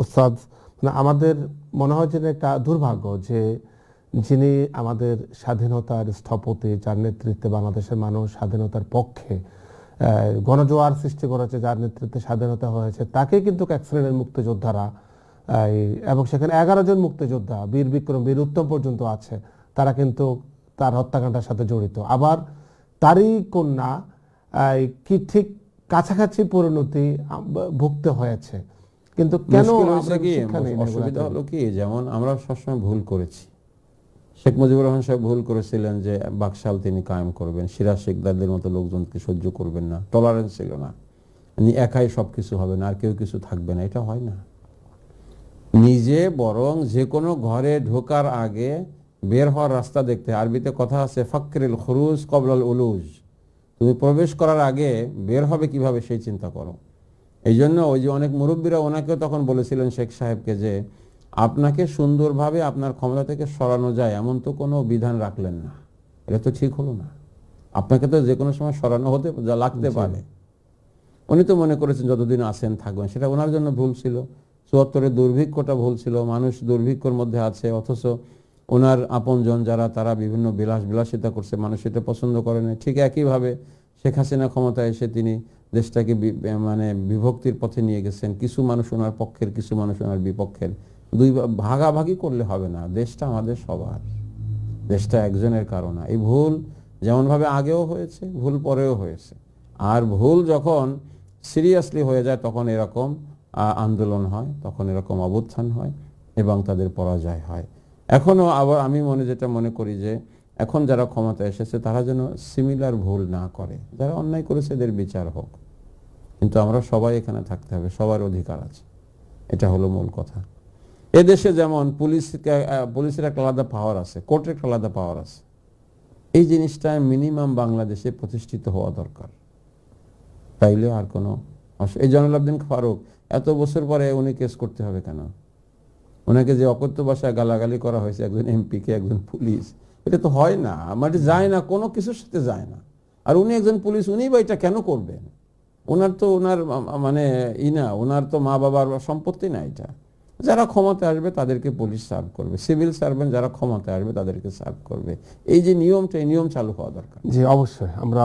ওস্তাদ মানে আমাদের মনে হয় যে একটা দুর্ভাগ্য যে যিনি আমাদের স্বাধীনতার স্থপতি, যার নেতৃত্বে বাংলাদেশের মানুষ স্বাধীনতার পক্ষে গণজোয়ার সৃষ্টি করেছে, যার নেতৃত্বে স্বাধীনতা হয়েছে তাকে কিন্তু এক শ্রেণির মুক্তিযোদ্ধারা এবং সেখানে এগারো জন মুক্তিযোদ্ধা, বীর বিক্রম, বীর উত্তম পর্যন্ত আছে, তারা কিন্তু তার হত্যাকাণ্ডের সাথে জড়িত। আবার তারই কন্যা কি ঠিক কাছাকাছি পরিণতি ভুগতে হয়েছে কিন্তু কেন অসুবিধা হলো কি? যেমন আমরা সবসময় ভুল করেছি। শেখ মুজিবুর রহমান সাহেব ভুল করেছিলেন যে বাকশাল তিনি কায়েম করবেন সিরাজ শেখদারদের মতো লোকজনকে সহ্য করবেন না টলারেন্স ছিল না। একাই সবকিছু হবে না আর কেউ কিছু থাকবে না এটা হয় না। নিজে বরং যে কোনো ঘরে ঢোকার আগে বের হওয়ার রাস্তা দেখতে আরবিতে কথা আছে ফাকরিল খরুজ কবলাল উলুজ। তুমি প্রবেশ করার আগে বের হবে কীভাবে সেই চিন্তা করো? এই জন্য ওই যে অনেক মুরব্বীরা ওনাকেও তখন বলেছিলেন শেখ সাহেবকে যে আপনাকে সুন্দরভাবে আপনার ক্ষমতা থেকে সরানো যায় এমন তো কোনো বিধান রাখলেন না। এটা তো ঠিক হলো না। আপনাকে তো যে কোনো সময় সরানো হতে যা লাগতে পারে। উনি তো মনে করেছেন যতদিন আসেন থাকবেন। সেটা ওনার জন্য ভুল ছিল। চুয়াত্তরের দুর্ভিক্ষটা ভুল ছিল। মানুষ দুর্ভিক্ষর মধ্যে আছে অথচ ওনার আপনজন যারা তারা বিভিন্ন বিলাস বিলাসিতা করছে। মানুষ এটা পছন্দ করে না। ঠিক একইভাবে শেখ হাসিনা ক্ষমতায় এসে তিনি দেশটাকে মানে বিভক্তির পথে নিয়ে গেছেন। কিছু মানুষ ওনার পক্ষের, কিছু মানুষ ওনার বিপক্ষের। দুই ভাগাভাগি করলে হবে না। দেশটা আমাদের সবার। দেশটা একজনের কারণে। এই ভুল যেমনভাবে আগেও হয়েছে, ভুল পরেও হয়েছে। আর ভুল যখন সিরিয়াসলি হয়ে যায়, তখন এরকম আন্দোলন হয়, তখন এরকম অবস্থান হয় এবং তাদের পরাজয় হয়। এখনও আবার আমি মনে, যেটা মনে করি যে, এখন যারা ক্ষমতা এসেছে, তারা যেন সিমিলার ভুল না করে। যারা অন্যায় করেছে, এদের বিচার হোক। কিন্তু আমরা সবাই এখানে থাকতে হবে, সবার অধিকার আছে। এটা হলো মূল কথা। এদেশে যেমন পুলিশকে পুলিশের একটা আলাদা পাওয়ার আছে কোর্টের একটা আলাদা পাওয়ার আছে। এই জিনিসটা মিনিমাম বাংলাদেশে প্রতিষ্ঠিত হওয়া দরকার। তাইলে আর কোনো এই জয়নুল আবদিন ফারুক, এত বছর পরে উনি কেস করতে হবে কেন? ওনাকে যে অকথ্য ভাষায় গালাগালি করা হয়েছে, একজন এমপি কে একজন পুলিশ, এটা তো হয় না। মানে যায় না, কোনো কিছুর সাথে যায় না। আর উনি একজন পুলিশ উনি বা এটা কেন করবেন? ওনার তো ওনার মানে ই না, ওনার তো মা বাবার সম্পত্তি না এটা। যারা ক্ষমতা আসবে তাদেরকে পুলিশ সার্ভ করবে। সিভিল সার্ভেন্ট যারা ক্ষমতা আসবে তাদেরকে সার্ভ করবে। এই যে নিয়মটা, এই নিয়ম চালু হওয়া দরকার। জি, অবশ্যই। আমরা